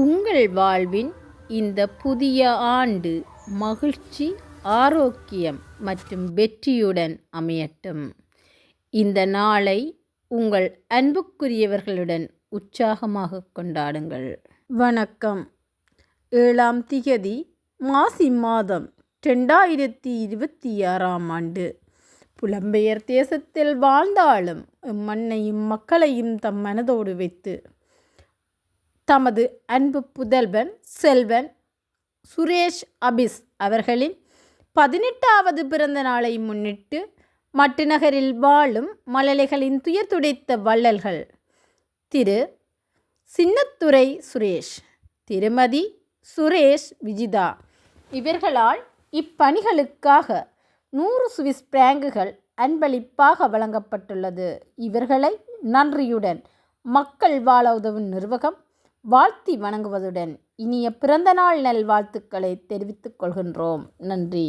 உங்கள் வாழ்வின் இந்த புதிய ஆண்டு மகிழ்ச்சி ஆரோக்கியம் மற்றும் வெற்றியுடன் அமையட்டும். இந்த நாளை உங்கள் அன்புக்குரியவர்களுடன் உற்சாகமாக கொண்டாடுங்கள். வணக்கம். ஏழாம் திகதி மாசி மாதம் ரெண்டாயிரத்தி இருபத்தி ஆறாம் ஆண்டு. புலம்பெயர் தேசத்தில் வாழ்ந்தாலும் மண்ணையும் மக்களையும் தம் மனதோடு வைத்து தமது அன்பு புதல்வன் செல்வன் சுரேஷ் அபிஸ் அவர்களின் பதினெட்டாவது பிறந்த நாளை முன்னிட்டு மட்டுநகரில் வாழும் மழலைகளின் துயர் துடைத்த வள்ளல்கள். திரு. சின்னத்துறை சுரேஷ் திருமதி சுரேஷ் விஜிதா இவர்களால் இப்பணிகளுக்காக நூறு சுவிஸ் பிராங்குகள் அன்பளிப்பாக வழங்கப்பட்டுள்ளது. இவர்களை நன்றியுடன் மக்கள் வாழ உதவும் நிர்வாகம் வாழ்த்தி வணங்குவதுடன் இனிய பிறந்தநாள் நல்வாழ்த்துக்களை தெரிவித்துக் கொள்கின்றோம். நன்றி.